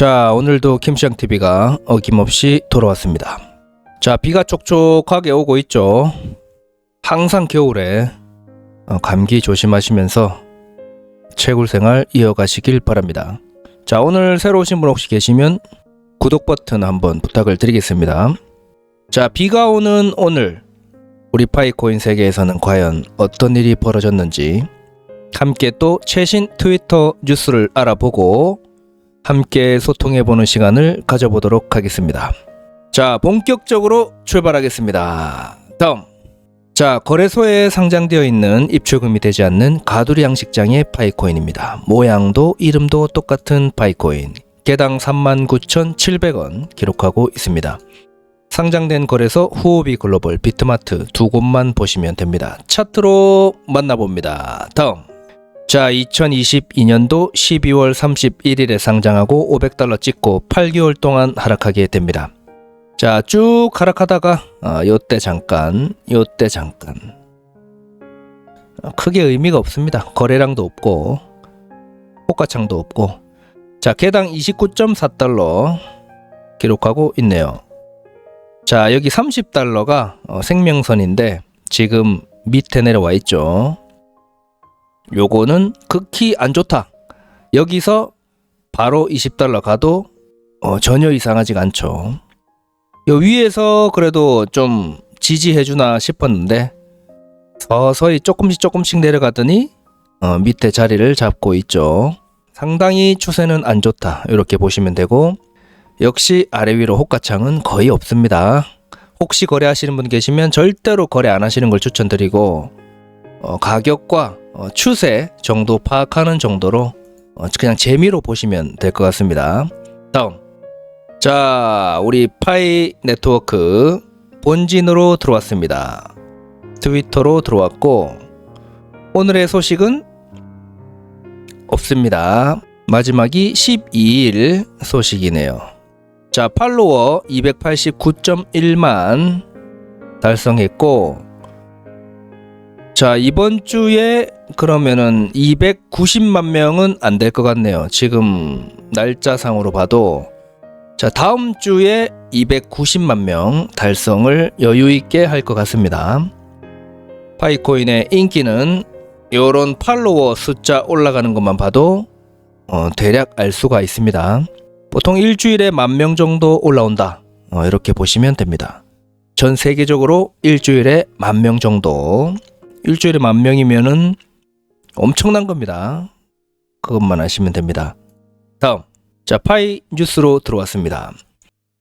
자, 오늘도 김시영 TV가 어김없이 돌아왔습니다. 자, 비가 촉촉하게 오고 있죠. 항상 겨울에 어, 감기 조심하시면서 채굴 생활 이어가시길 바랍니다. 자, 오늘 새로 오신 분 혹시 계시면 구독 버튼 한번 부탁을 드리겠습니다. 자, 비가 오는 오늘 우리 파이코인 세계에서는 과연 어떤 일이 벌어졌는지 함께 또 최신 트위터 뉴스를 알아보고 함께 소통해보는 시간을 가져보도록 하겠습니다. 자, 본격적으로 출발하겠습니다. 다음. 자, 거래소에 상장되어 있는 입출금이 되지 않는 가두리 양식장의 파이코인입니다. 모양도 이름도 똑같은 파이코인. 개당 39,700원 기록하고 있습니다. 상장된 거래소 후오비 글로벌 비트마트 두 곳만 보시면 됩니다. 차트로 만나봅니다. 다음. 자, 2022년도 12월 31일에 상장하고 500달러 찍고 8개월 동안 하락하게 됩니다. 자, 쭉 하락하다가 어, 요때 잠깐, 요때 잠깐. 어, 크게 의미가 없습니다. 거래량도 없고 호가창도 없고. 자, 개당 29.4달러 기록하고 있네요. 자, 여기 30달러가 어, 생명선인데 지금 밑에 내려와 있죠. 요거는 극히 안 좋다. 여기서 바로 20달러 가도 어, 전혀 이상하지가 않죠. 요 위에서 그래도 좀 지지해주나 싶었는데 서서히 조금씩 조금씩 내려가더니 어, 밑에 자리를 잡고 있죠. 상당히 추세는 안 좋다. 이렇게 보시면 되고 역시 아래 위로 호가창은 거의 없습니다. 혹시 거래하시는 분 계시면 절대로 거래 안 하시는 걸 추천드리고 어, 가격과 어, 추세 정도 파악하는 정도로 어, 그냥 재미로 보시면 될 것 같습니다. 다음. 자, 우리 파이 네트워크 본진으로 들어왔습니다. 트위터로 들어왔고 오늘의 소식은 없습니다. 마지막이 12일 소식이네요. 자, 팔로워 289.1만 달성했고 자, 이번 주에 그러면은 290만 명은 안 될 것 같네요. 지금 날짜상으로 봐도 자, 다음 주에 290만 명 달성을 여유 있게 할 것 같습니다. 파이코인의 인기는 요런 팔로워 숫자 올라가는 것만 봐도 어, 대략 알 수가 있습니다. 보통 일주일에 만 명 정도 올라온다. 어, 이렇게 보시면 됩니다. 전 세계적으로 일주일에 만 명 정도. 일주일에 만 명이면은 엄청난 겁니다. 그것만 아시면 됩니다. 다음. 자, 파이 뉴스로 들어왔습니다.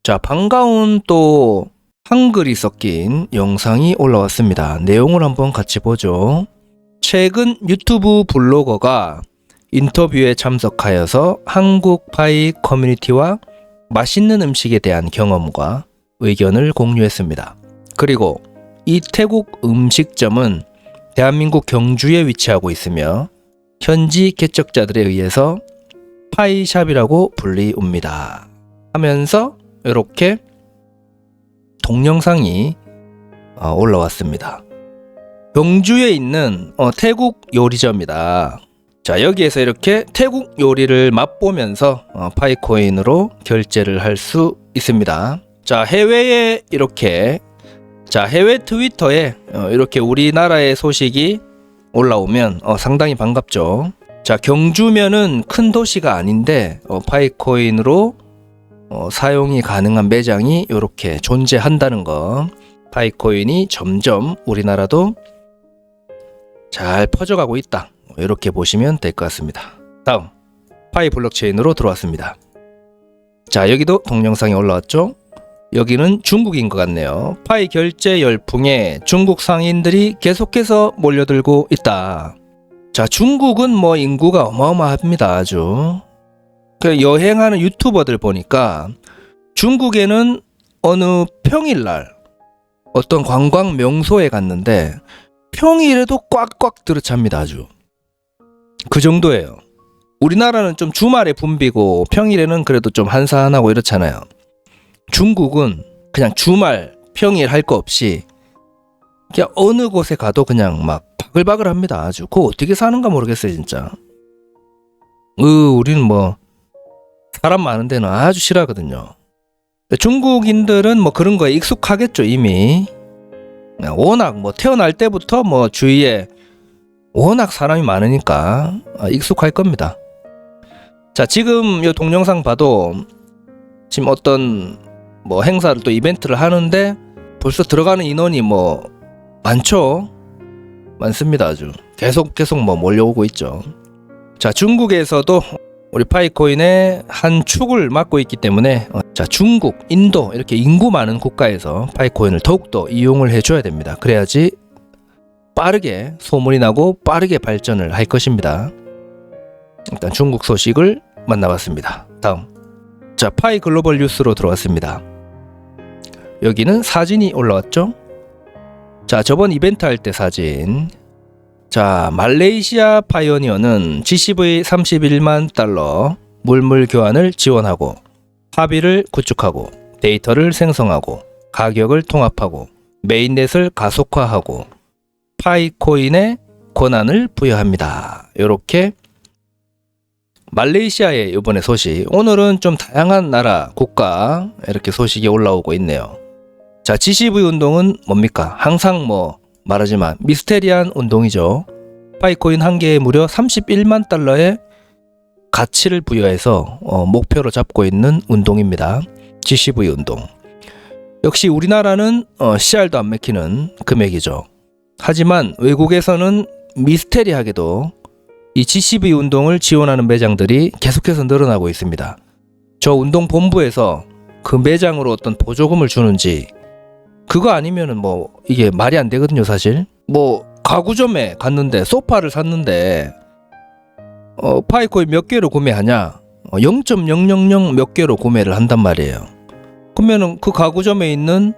자, 반가운 또 한글이 섞인 영상이 올라왔습니다. 내용을 한번 같이 보죠. 최근 유튜브 블로거가 인터뷰에 참석하여서 한국 파이 커뮤니티와 맛있는 음식에 대한 경험과 의견을 공유했습니다. 그리고 이 태국 음식점은 대한민국 경주에 위치하고 있으며 현지 개척자들에 의해서 파이샵이라고 불리웁니다. 하면서 이렇게 동영상이 어, 올라왔습니다. 경주에 있는 어, 태국 요리점이다. 자 여기에서 이렇게 태국 요리를 맛보면서 어, 파이코인으로 결제를 할 수 있습니다. 자 해외에 이렇게 자 해외 트위터에 어, 이렇게 우리나라의 소식이 올라오면 어, 상당히 반갑죠. 자 경주면은 큰 도시가 아닌데 어, 파이코인으로 어, 사용이 가능한 매장이 이렇게 존재한다는 거. 파이코인이 점점 우리나라도 잘 퍼져가고 있다. 이렇게 보시면 될 것 같습니다. 다음 파이 블록체인으로 들어왔습니다. 자 여기도 동영상이 올라왔죠. 여기는 중국인 것 같네요. 파이 결제 열풍에 중국 상인들이 계속해서 몰려들고 있다. 자 중국은 뭐 인구가 어마어마합니다. 아주 그 여행하는 유튜버들 보니까 중국에는 어느 평일날 어떤 관광 명소에 갔는데 평일에도 꽉꽉 들어찹니다 아주 그 정도예요 우리나라는 좀 주말에 붐비고 평일에는 그래도 좀 한산하고 이렇잖아요 중국은 그냥 주말 평일 할 거 없이 그냥 어느 곳에 가도 그냥 막 바글바글 합니다. 아주 그거 어떻게 사는가 모르겠어요 진짜. 으 우리는 뭐 사람 많은 데는 아주 싫어하거든요. 중국인들은 뭐 그런 거에 익숙하겠죠 이미. 워낙 뭐 태어날 때부터 뭐 주위에 워낙 사람이 많으니까 아, 익숙할 겁니다. 자 지금 요 동영상 봐도 지금 어떤 뭐 행사를 또 이벤트를 하는데 벌써 들어가는 인원이 뭐 많죠. 많습니다 아주 계속 계속 뭐 몰려오고 있죠. 자 중국에서도 우리 파이코인의 한 축을 맡고 있기 때문에 어, 자 중국, 인도 이렇게 인구 많은 국가에서 파이코인을 더욱더 이용을 해줘야 됩니다. 그래야지 빠르게 소문이 나고 빠르게 발전을 할 것입니다. 일단 중국 소식을 만나봤습니다. 다음 자 파이 글로벌 뉴스로 들어왔습니다. 여기는 사진이 올라왔죠? 자 저번 이벤트 할 때 사진 자, 말레이시아 파이오니어는 GCV 31만 달러 물물 교환을 지원하고 합의를 구축하고 데이터를 생성하고 가격을 통합하고 메인넷을 가속화하고 파이 코인의 권한을 부여합니다. 이렇게 말레이시아의 이번에 소식 오늘은 좀 다양한 나라 국가 이렇게 소식이 올라오고 있네요. 자, GCV 운동은 뭡니까? 항상 뭐 말하지만 미스테리한 운동이죠. 파이코인 한 개에 무려 31만 달러의 가치를 부여해서 어, 목표로 잡고 있는 운동입니다. GCV 운동. 역시 우리나라는 어, CR도 안 맥히는 금액이죠. 하지만 외국에서는 미스테리하게도 이 GCV 운동을 지원하는 매장들이 계속해서 늘어나고 있습니다. 저 운동 본부에서 그 매장으로 어떤 보조금을 주는지 그거 아니면은 뭐 이게 말이 안 되거든요, 사실. 뭐 가구점에 갔는데 소파를 샀는데 어 파이코인 몇 개로 구매하냐? 어, 0.000 몇 개로 구매를 한단 말이에요. 그러면은 그 가구점에 있는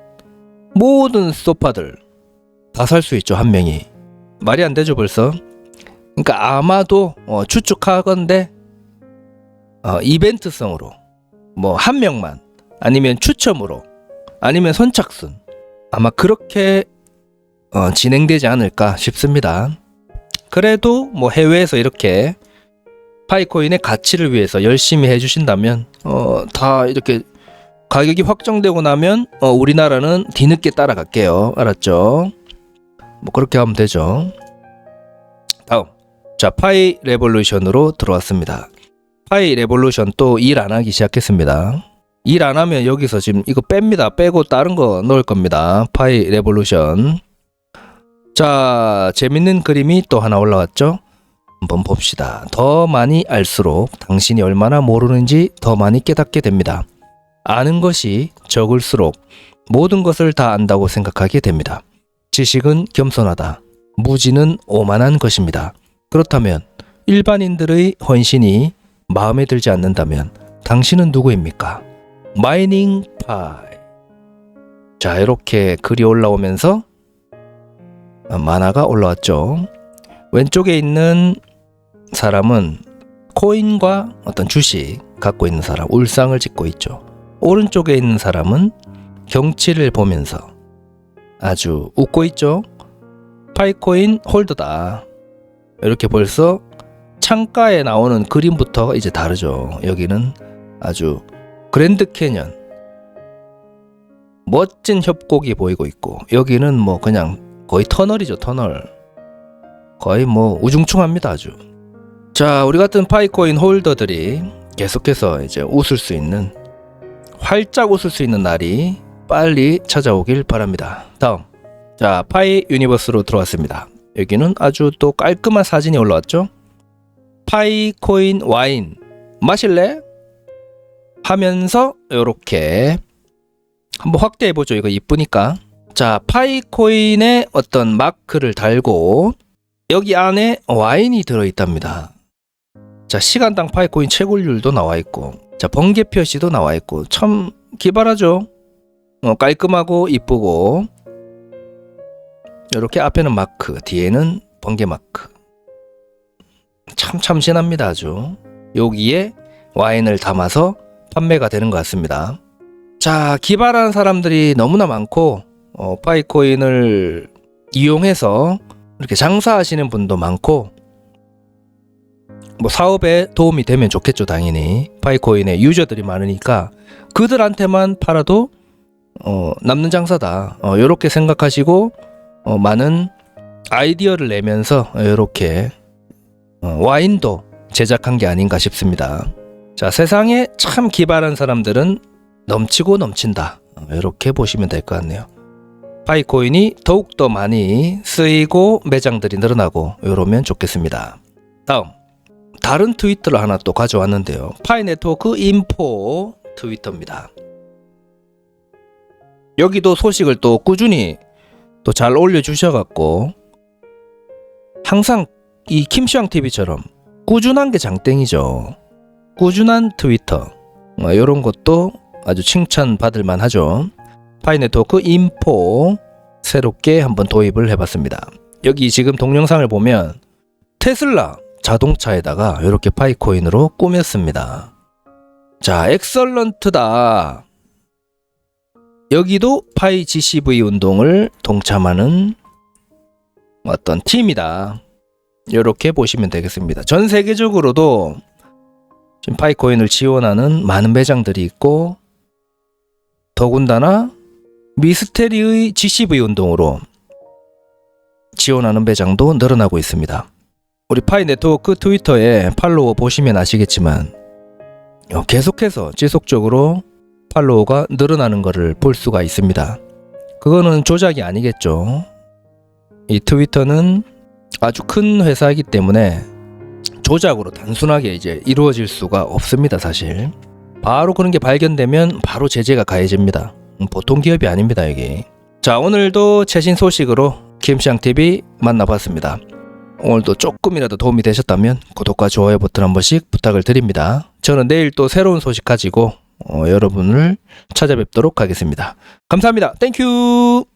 모든 소파들 다 살 수 있죠, 한 명이. 말이 안 되죠, 벌써. 그러니까 아마도 어, 추측하건데 어, 이벤트성으로 뭐 한 명만 아니면 추첨으로 아니면 선착순 아마 그렇게 어, 진행되지 않을까 싶습니다. 그래도 뭐 해외에서 이렇게 파이코인의 가치를 위해서 열심히 해주신다면 어, 다 이렇게 가격이 확정되고 나면 어, 우리나라는 뒤늦게 따라갈게요. 알았죠? 뭐 그렇게 하면 되죠. 다음 자 파이 레볼루션으로 들어왔습니다. 파이 레볼루션 또 일 안 하기 시작했습니다. 일 안 하면 여기서 지금 이거 뺍니다. 빼고 다른 거 넣을 겁니다. 파이 레볼루션. 자, 재밌는 그림이 또 하나 올라왔죠? 한번 봅시다. 더 많이 알수록 당신이 얼마나 모르는지 더 많이 깨닫게 됩니다. 아는 것이 적을수록 모든 것을 다 안다고 생각하게 됩니다. 지식은 겸손하다. 무지는 오만한 것입니다. 그렇다면 일반인들의 헌신이 마음에 들지 않는다면 당신은 누구입니까? 마이닝 파이. 자, 이렇게 글이 올라오면서 만화가 올라왔죠. 왼쪽에 있는 사람은 코인과 어떤 주식 갖고 있는 사람, 울상을 짓고 있죠. 오른쪽에 있는 사람은 경치를 보면서 아주 웃고 있죠. 파이코인 홀더다. 이렇게 벌써 창가에 나오는 그림부터 이제 다르죠. 여기는 아주 그랜드 캐년 멋진 협곡이 보이고 있고 여기는 뭐 그냥 거의 터널이죠 터널 거의 뭐 우중충합니다 아주 자 우리 같은 파이코인 홀더들이 계속해서 이제 웃을 수 있는 활짝 웃을 수 있는 날이 빨리 찾아오길 바랍니다 다음 자 파이 유니버스로 들어왔습니다 여기는 아주 또 깔끔한 사진이 올라왔죠 파이 코인 와인 마실래? 하면서 이렇게 한번 확대해 보죠. 이거 이쁘니까. 자, 파이 코인의 어떤 마크를 달고 여기 안에 와인이 들어 있답니다. 자, 시간당 파이 코인 채굴률도 나와 있고, 자, 번개 표시도 나와 있고, 참 기발하죠. 어, 깔끔하고 이쁘고, 이렇게 앞에는 마크, 뒤에는 번개 마크. 참 참신합니다, 아주. 여기에 와인을 담아서 판매가 되는 것 같습니다. 자, 기발한 사람들이 너무나 많고 어, 파이코인을 이용해서 이렇게 장사하시는 분도 많고 뭐 사업에 도움이 되면 좋겠죠 당연히 파이코인의 유저들이 많으니까 그들한테만 팔아도 어, 남는 장사다 어, 이렇게 생각하시고 어, 많은 아이디어를 내면서 이렇게 어, 와인도 제작한 게 아닌가 싶습니다. 자 세상에 참 기발한 사람들은 넘치고 넘친다 어, 이렇게 보시면 될 것 같네요. 파이코인이 더욱더 많이 쓰이고 매장들이 늘어나고 이러면 좋겠습니다. 다음 다른 트위터를 하나 또 가져왔는데요. 파이 네트워크 인포 트위터입니다. 여기도 소식을 또 꾸준히 또 잘 올려주셔갖고 항상 이 김시황 TV처럼 꾸준한 게 장땡이죠. 꾸준한 트위터 이런 것도 아주 칭찬받을 만하죠. 파이 네트워크 인포 새롭게 한번 도입을 해봤습니다. 여기 지금 동영상을 보면 테슬라 자동차에다가 이렇게 파이코인으로 꾸몄습니다. 자, 엑설런트다. 여기도 파이 GCV 운동을 동참하는 어떤 팀이다. 이렇게 보시면 되겠습니다. 전 세계적으로도 지금 파이코인을 지원하는 많은 매장들이 있고 더군다나 미스테리의 GCV 운동으로 지원하는 매장도 늘어나고 있습니다. 우리 파이 네트워크 트위터에 팔로워 보시면 아시겠지만 어, 계속해서 지속적으로 팔로워가 늘어나는 것을 볼 수가 있습니다. 그거는 조작이 아니겠죠. 이 트위터는 아주 큰 회사이기 때문에 조작으로 단순하게 이제 이루어질 수가 없습니다, 사실. 바로 그런 게 발견되면 바로 제재가 가해집니다. 음, 보통 기업이 아닙니다, 이게. 자, 오늘도 최신 소식으로 김시ang TV 만나봤습니다. 오늘도 조금이라도 도움이 되셨다면 구독과 좋아요 버튼 한 번씩 부탁을 드립니다. 저는 내일 또 새로운 소식 가지고 어, 여러분을 찾아뵙도록 하겠습니다. 감사합니다. 땡큐!